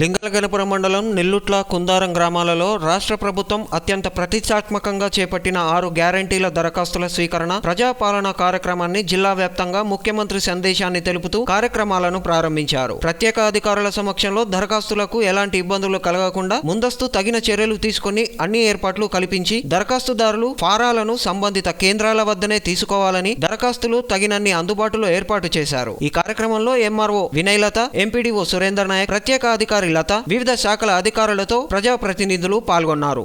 లింగలగనపురం మండలం నెల్లుట్ల కుందారం గ్రామాలలో రాష్ట్ర ప్రభుత్వం అత్యంత ప్రతిష్టాత్మకంగా చేపట్టిన ఆరు గ్యారంటీల దరఖాస్తుల స్వీకరణ ప్రజాపాలన కార్యక్రమాన్ని జిల్లా వ్యాప్తంగా ముఖ్యమంత్రి సందేశాన్ని తెలుపుతూ కార్యక్రమాలను ప్రారంభించారు. ప్రత్యేక అధికారుల సమక్షంలో దరఖాస్తులకు ఎలాంటి ఇబ్బందులు కలగకుండా ముందస్తు తగిన చర్యలు తీసుకుని అన్ని ఏర్పాట్లు కల్పించి దరఖాస్తుదారులు ఫారాలను సంబంధిత కేంద్రాల వద్దనే తీసుకోవాలని దరఖాస్తులు తగినన్ని అందుబాటులో ఏర్పాటు చేశారు. ఈ కార్యక్రమంలో ఎంఆర్ఓ వినయలత ఎంపీడీఓ సురేందర్ నాయక్ ప్రత్యేక అధికారి లత వివిధ శాఖల అధికారులతో ప్రజాప్రతినిధులు పాల్గొన్నారు.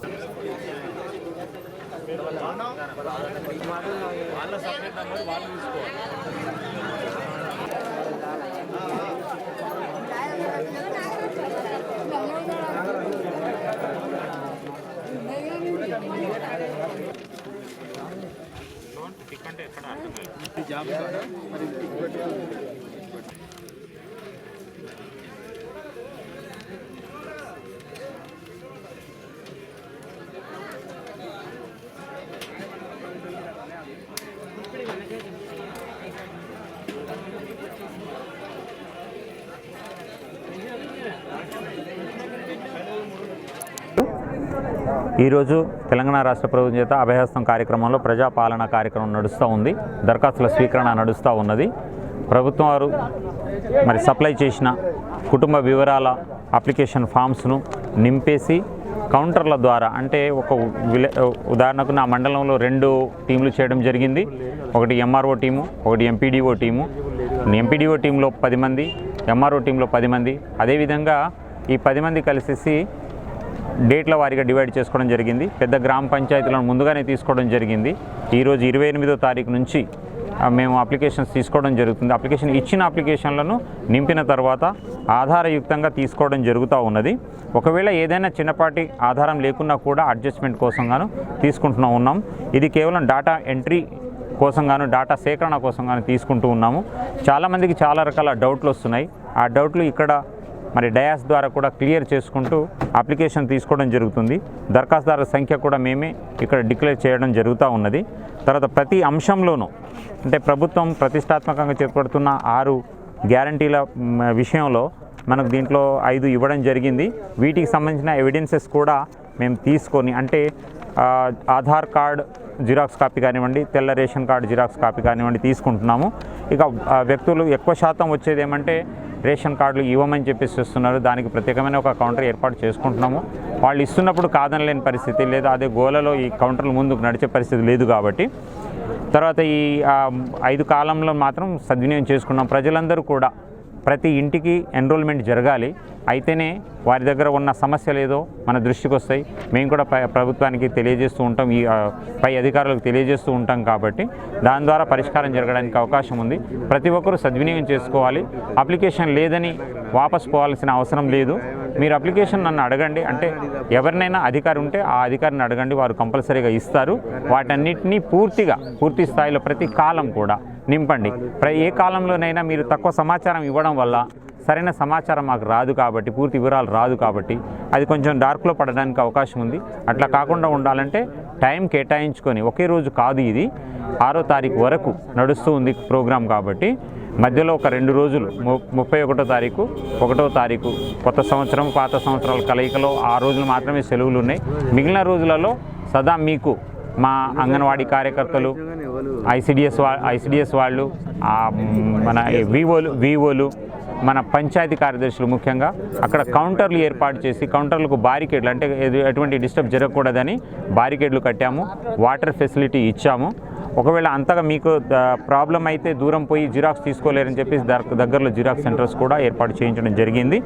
ఈరోజు తెలంగాణ రాష్ట్ర ప్రభుత్వం చేత అభయహస్తం కార్యక్రమంలో ప్రజాపాలన కార్యక్రమం నడుస్తూ ఉంది. దరఖాస్తుల స్వీకరణ నడుస్తూ ఉన్నది. ప్రభుత్వం వారు మరి సప్లై చేసిన కుటుంబ వివరాల అప్లికేషన్ ఫామ్స్ను నింపేసి కౌంటర్ల ద్వారా అంటే ఒక విలే ఉదాహరణకు నా మండలంలో రెండు టీంలు చేయడం జరిగింది. ఒకటి ఎంఆర్ఓ టీము ఒకటి ఎంపీడీఓ టీము. ఎంపీడీఓ టీంలో పది మంది ఎంఆర్ఓ టీంలో పది మంది. అదేవిధంగా ఈ పది మంది కలిసేసి డేట్ల వారీగా డివైడ్ చేసుకోవడం జరిగింది. పెద్ద గ్రామ పంచాయతీలను ముందుగానే తీసుకోవడం జరిగింది. ఈరోజు ఇరవై ఎనిమిదో తారీఖు నుంచి మేము అప్లికేషన్స్ తీసుకోవడం జరుగుతుంది. అప్లికేషన్ ఇచ్చిన అప్లికేషన్లను నింపిన తర్వాత ఆధారయుక్తంగా తీసుకోవడం జరుగుతూ ఉన్నది. ఒకవేళ ఏదైనా చిన్నపాటి ఆధారం లేకున్నా కూడా అడ్జస్ట్మెంట్ కోసం గాను తీసుకుంటున్నా ఉన్నాం. ఇది కేవలం డాటా ఎంట్రీ కోసం గాను డాటా సేకరణ కోసం గాను తీసుకుంటూ ఉన్నాము. చాలామందికి చాలా రకాల డౌట్లు వస్తున్నాయి. ఆ డౌట్లు ఇక్కడ మరి డయాస్ ద్వారా కూడా క్లియర్ చేసుకుంటూ అప్లికేషన్ తీసుకోవడం జరుగుతుంది. దరఖాస్తుదారుల సంఖ్య కూడా మేమే ఇక్కడ డిక్లేర్ చేయడం జరుగుతూ ఉన్నది. తర్వాత ప్రతి అంశంలోనూ అంటే ప్రభుత్వం ప్రతిష్టాత్మకంగా చేపడుతున్న ఆరు గ్యారంటీల విషయంలో మనకు దీంట్లో ఐదు ఇవ్వడం జరిగింది. వీటికి సంబంధించిన ఎవిడెన్సెస్ కూడా మేము తీసుకొని అంటే ఆధార్ కార్డ్ జిరాక్స్ కాపీ కానివ్వండి తెల్ల రేషన్ కార్డు జిరాక్స్ కాపీ కానివ్వండి తీసుకుంటున్నాము. ఇక వ్యక్తులు ఎక్కువ శాతం వచ్చేది ఏమంటే రేషన్ కార్డులు ఇవ్వమని చెప్పేసి ఇస్తున్నారు దానికి ప్రత్యేకమైన ఒక కౌంటర్ ఏర్పాటు చేసుకుంటున్నాము. వాళ్ళు ఇస్తున్నప్పుడు కాదనలేని పరిస్థితి లేదా. అదే గోలలో ఈ కౌంటర్లు ముందుకు నడిచే పరిస్థితి లేదు కాబట్టి. తర్వాత ఈ ఐదు కాలంలో మాత్రం సద్వినియోగం చేసుకున్నాం. ప్రజలందరూ కూడా ప్రతి ఇంటికి ఎన్రోల్మెంట్ జరగాలి. అయితేనే వారి దగ్గర ఉన్న సమస్యలు ఏదో మన దృష్టికి వస్తాయి. మేము కూడా పై- ప్రభుత్వానికి తెలియజేస్తూ ఉంటాం. ఈ పై అధికారులకు తెలియజేస్తూ ఉంటాం కాబట్టి దాని ద్వారా పరిష్కారం జరగడానికి అవకాశం ఉంది. ప్రతి ఒక్కరూ సద్వినియోగం చేసుకోవాలి. అప్లికేషన్ లేదని వాపస్ పోవాల్సిన అవసరం లేదు. మీరు అప్లికేషన్ నన్ను అడగండి. అంటే ఎవరినైనా అధికారి ఉంటే ఆ అధికారిని అడగండి. వారు కంపల్సరీగా ఇస్తారు. వాటన్నిటినీ పూర్తిగా పూర్తి స్థాయిలో ప్రతి కాలం కూడా నింపండి. ప్ర- ఏ కాలంలోనైనా మీరు తక్కువ సమాచారం ఇవ్వడం వల్ల సరైన సమాచారం మాకు రాదు కాబట్టి పూర్తి వివరాలు రాదు కాబట్టి అది కొంచెం డార్క్లో పడడానికి అవకాశం ఉంది. అట్లా కాకుండా ఉండాలంటే టైం కేటాయించుకొని ఒకే రోజు కాదు ఇది. ఆరో తారీఖు వరకు నడుస్తూ ఉంది ప్రోగ్రాం కాబట్టి మధ్యలో ఒక రెండు రోజులు ము ముప్పై ఒకటో తారీఖు ఒకటో తారీఖు కొత్త సంవత్సరం పాత సంవత్సరాల కలయికలో ఆ రోజులు మాత్రమే సెలవులు ఉన్నాయి. మిగిలిన రోజులలో సదా మీకు మా అంగన్వాడీ కార్యకర్తలు ఐసిడిఎస్ వా ఐసిడిఎస్ వాళ్ళు మన వివోలు వివోలు మన పంచాయతీ కార్యదర్శులు ముఖ్యంగా అక్కడ కౌంటర్లు ఏర్పాటు చేసి కౌంటర్లకు బారికేడ్లు అంటే ఎటువంటి డిస్టర్బ్ జరగకూడదని బారికేడ్లు కట్టాము వాటర్ ఫెసిలిటీ ఇచ్చాము. ఒకవేళ అంతగా మీకు ప్రాబ్లం అయితే దూరం పోయి జిరాక్స్ తీసుకోలేరని చెప్పేసి దగ్గరలో జిరాక్స్ సెంటర్స్ కూడా ఏర్పాటు చేయించడం జరిగింది.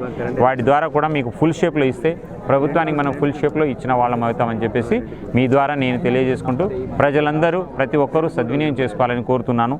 వాటి ద్వారా కూడా మీకు ఫుల్ షేప్లో ఇస్తే ప్రభుత్వానికి మనం ఫుల్ షేప్లో ఇచ్చిన వాళ్ళం అవుతామని చెప్పేసి మీ ద్వారా నేను తెలియజేసుకుంటూ ప్రజలందరూ ప్రతి ఒక్కరూ సద్వినియోగం చేసుకోవాలని కోరుతున్నాను.